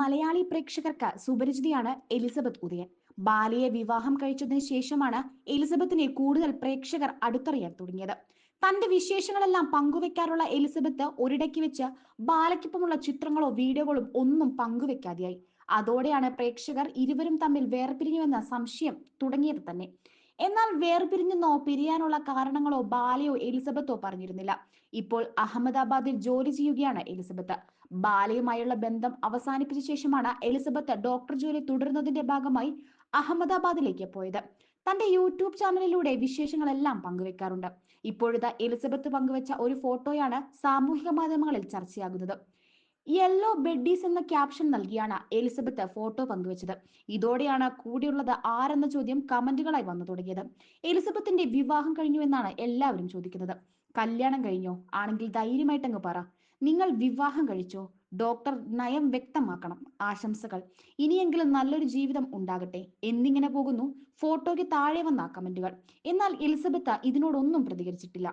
മലയാളി പ്രേക്ഷകർക്ക് സുപരിചിതയാണ് എലിസബത്ത് ഉദയൻ. ബാലയെ വിവാഹം കഴിച്ചതിന് ശേഷമാണ് എലിസബത്തിനെ കൂടുതൽ പ്രേക്ഷകർ അടുത്തറിയാൻ തുടങ്ങിയത്. തന്റെ വിശേഷങ്ങളെല്ലാം പങ്കുവെക്കാറുള്ള എലിസബത്ത് ഒരിടയ്ക്ക് വെച്ച് ബാലയ്ക്കൊപ്പമുള്ള ചിത്രങ്ങളോ വീഡിയോകളും ഒന്നും പങ്കുവെക്കാതെയായി. അതോടെയാണ് പ്രേക്ഷകർ ഇരുവരും തമ്മിൽ വേർപിരിഞ്ഞുവെന്ന സംശയം തുടങ്ങിയത് തന്നെ. എന്നാൽ വേർപിരിഞ്ഞെന്നോ പിരിയാനുള്ള കാരണങ്ങളോ ബാലയോ എലിസബത്തോ പറഞ്ഞിരുന്നില്ല. ഇപ്പോൾ അഹമ്മദാബാദിൽ ജോലി ചെയ്യുകയാണ് എലിസബത്ത്. ബാലയുമായുള്ള ബന്ധം അവസാനിപ്പിച്ച ശേഷമാണ് എലിസബത്ത് ഡോക്ടർ ജോലി തുടരുന്നതിന്റെ ഭാഗമായി അഹമ്മദാബാദിലേക്ക് പോയത്. തന്റെ യൂട്യൂബ് ചാനലിലൂടെ വിശേഷങ്ങളെല്ലാം പങ്കുവെക്കാറുണ്ട്. ഇപ്പോഴത്തെ എലിസബത്ത് പങ്കുവെച്ച ഒരു ഫോട്ടോയാണ് സാമൂഹിക മാധ്യമങ്ങളിൽ ചർച്ചയാകുന്നത്. യെല്ലോ ബെഡീസ് എന്ന ക്യാപ്ഷൻ നൽകിയാണ് എലിസബത്ത് ഫോട്ടോ പങ്കുവച്ചത്. ഇതോടെയാണ് കൂടെയുള്ളത് ആരെന്ന ചോദ്യം കമന്റുകളായി വന്നു തുടങ്ങിയത്. എലിസബത്തിന്റെ വിവാഹം കഴിഞ്ഞു എന്നാണ് എല്ലാവരും ചോദിക്കുന്നത്. കല്യാണം കഴിഞ്ഞോ? ആണെങ്കിൽ ധൈര്യമായിട്ടങ്ങ് പറ. നിങ്ങൾ വിവാഹം കഴിച്ചോ? ഡോക്ടർ നയം വ്യക്തമാക്കണം. ആശംസകൾ. ഇനിയെങ്കിലും നല്ലൊരു ജീവിതം ഉണ്ടാകട്ടെ. എന്നിങ്ങനെ പോകുന്നു. ഫോട്ടോയ്ക്ക് താഴെ വന്ന കമന്റുകൾ. എന്നാൽ എലിസബത്ത് ഇതിനോടൊന്നും പ്രതികരിച്ചിട്ടില്ല.